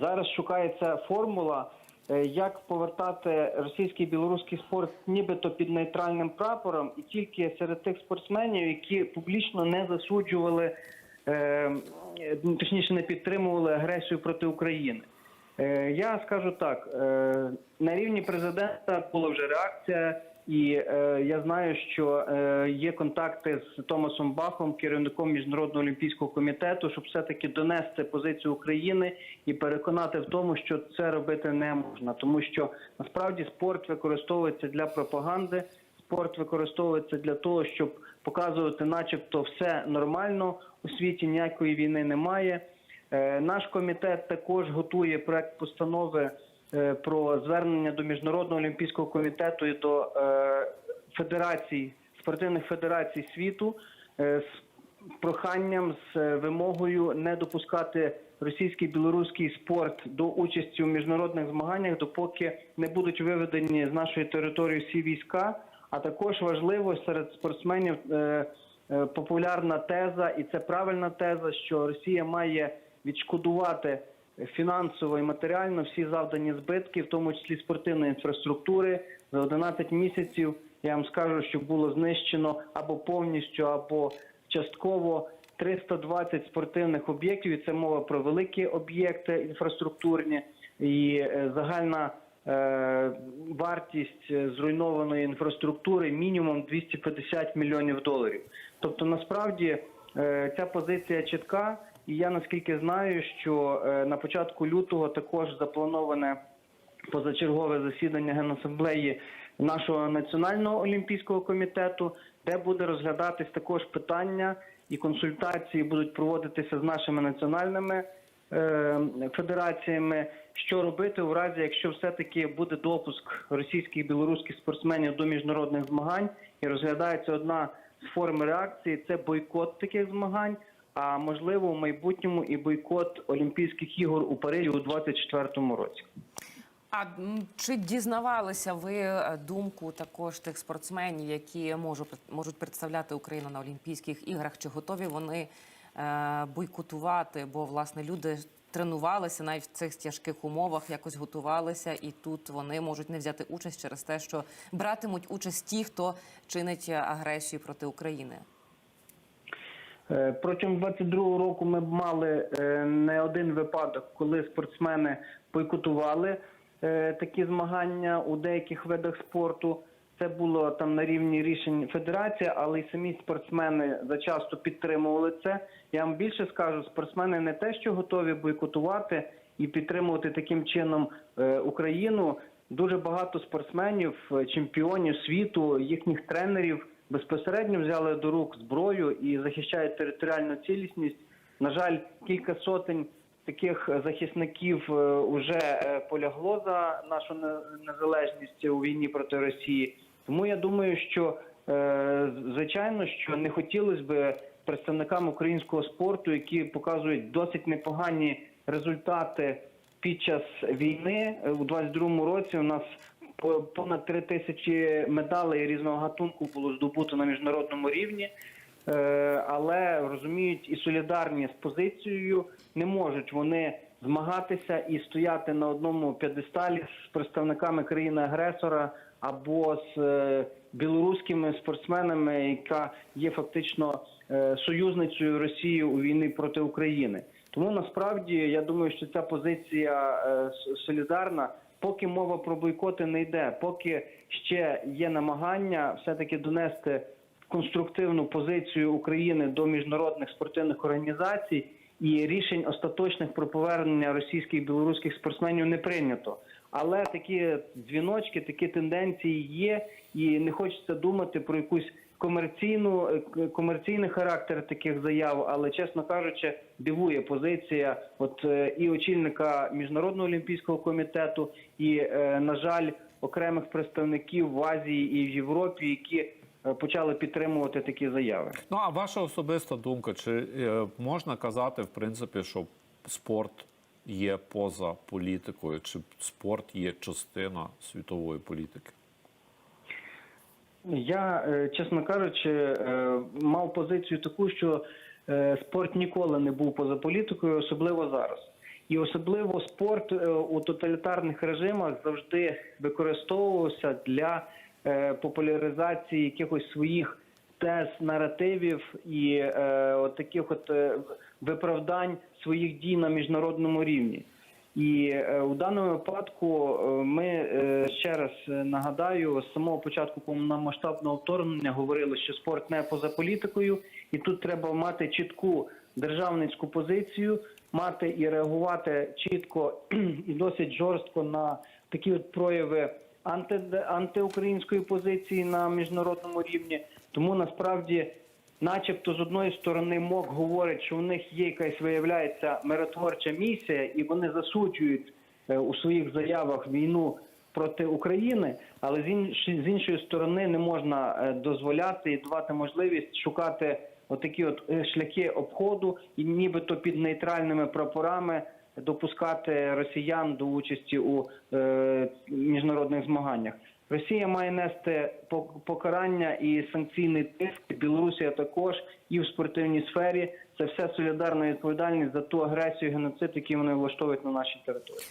Зараз шукається формула, е, як повертати російський і білоруський спорт нібито під нейтральним прапором, і тільки серед тих спортсменів, які публічно не засуджували, е, точніше не підтримували агресію проти України. Е, Я скажу так: на рівні президента була вже реакція, і е, я знаю, що е, є контакти з Томасом Бахом, керівником міжнародного олімпійського комітету, щоб все-таки донести позицію України і переконати в тому, що це робити не можна, тому що насправді спорт використовується для пропаганди. Спорт використовується для того, щоб показувати, начебто, все нормально у світі ніякої війни немає. Е, Наш комітет також готує проект постанови про звернення до міжнародного олімпійського комітету і до е, федерацій спортивних федерацій світу е, з проханням з е, вимогою не допускати російський білоруський спорт до участі у міжнародних змаганнях, допоки не будуть виведені з нашої території всі війська. А також важливо серед спортсменів е, е, популярна теза, і це правильна теза, що Росія має відшкодувати фінансово і матеріально всі завдані збитки, в тому числі спортивної інфраструктури, за 11 місяців. Я вам скажу, що було знищено або повністю, або частково 320 спортивних об'єктів. І це мова про великі об'єкти інфраструктурні і е, загальна. е, Вартість е, зруйнованої інфраструктури мінімум 250 мільйонів доларів. Тобто, насправді е, ця позиція чітка, і я наскільки знаю, що е, на початку лютого також заплановане позачергове засідання Генасамблеї нашого національного олімпійського комітету, де буде розглядатись також питання і консультації будуть проводитися з нашими національними е, федераціями. Що робити у разі, якщо все-таки буде допуск російських і білоруських спортсменів до міжнародних змагань і розглядається одна з форм реакції це бойкот таких змагань, а можливо в майбутньому і бойкот Олімпійських ігор у Парижі у 2024 році. А чи дізнавалися ви е, думку також тих спортсменів, які можуть можуть представляти Україну на Олімпійських іграх? Чи готові вони е, бойкотувати? Бо власне люди тренувалися навіть в цих тяжких умовах, якось готувалися, і тут вони можуть не взяти участь через те, що братимуть участь ті, хто чинить агресію проти України. Е, Протягом 22-го року ми мали е, не один випадок, коли спортсмени бойкотували е, такі змагання у деяких видах спорту. Це було там на рівні рішень федерації, але й самі спортсмени зачасто підтримували це. Я вам більше скажу, спортсмени не те, що готові бойкотувати і підтримувати таким чином Україну. Дуже багато спортсменів, чемпіонів світу, їхніх тренерів безпосередньо взяли до рук зброю і захищають територіальну цілісність. На жаль, кілька сотень таких захисників вже полягло за нашу незалежність у війні проти Росії. Тому я думаю, що е, звичайно, що не хотілося б представникам українського спорту, які показують досить непогані результати під час війни Е, у 22-му році. У нас понад три тисячі медалей різного гатунку було здобуто на міжнародному рівні. Е, але розуміють і солідарні з позицією, не можуть вони змагатися і стояти на одному п'єдесталі з представниками країни-агресора або з е, білоруськими спортсменами, яка є фактично е, союзницею Росії у війні проти України. Тому насправді я думаю, що ця позиція солідарна. Поки мова про бойкоти не йде, поки ще є намагання все-таки донести конструктивну позицію України до міжнародних спортивних організацій, і рішень остаточних про повернення російських і білоруських спортсменів не прийнято. Але такі дзвіночки, такі тенденції є, і не хочеться думати про якусь комерційну е, комерційний характер таких заяв, але чесно кажучи, дивує позиція от е, і очільника міжнародного олімпійського комітету, і е, на жаль, окремих представників в Азії і в Європі, які почали підтримувати такі заяви. Ну а ваша особиста думка, чи можна казати, в принципі, що спорт є поза політикою, чи спорт є частина світової політики? Я, е, чесно кажучи, е, мав позицію таку, що е, спорт ніколи не був поза політикою, особливо зараз. І особливо спорт у тоталітарних режимах завжди використовувався для популяризації якихось своїх тез, наративів і от таких от виправдань своїх дій на міжнародному рівні. І е, у даному випадку ми раз е, нагадаю, з самого початку повномасштабного вторгнення говорили, що спорт не поза політикою, і тут треба мати чітку державницьку позицію, мати і реагувати чітко і досить жорстко на такі от прояви анти, антиукраїнської позиції на міжнародному рівні. Тому насправді начебто з одної сторони МОК говорить, що у них є якась виявляється миротворча місія, і вони засуджують е, у своїх заявах війну проти України, але з іншої, сторони не можна е, дозволяти і давати можливість шукати отакі от е, шляхи обходу і нібито під нейтральними прапорами допускати росіян до участі у е, міжнародних змаганнях. Росія має нести пок- покарання і санкційний тиск. Білорусія також і в спортивній сфері. Це все солідарна відповідальність за ту агресію, геноцид, який вони влаштовують на нашій території.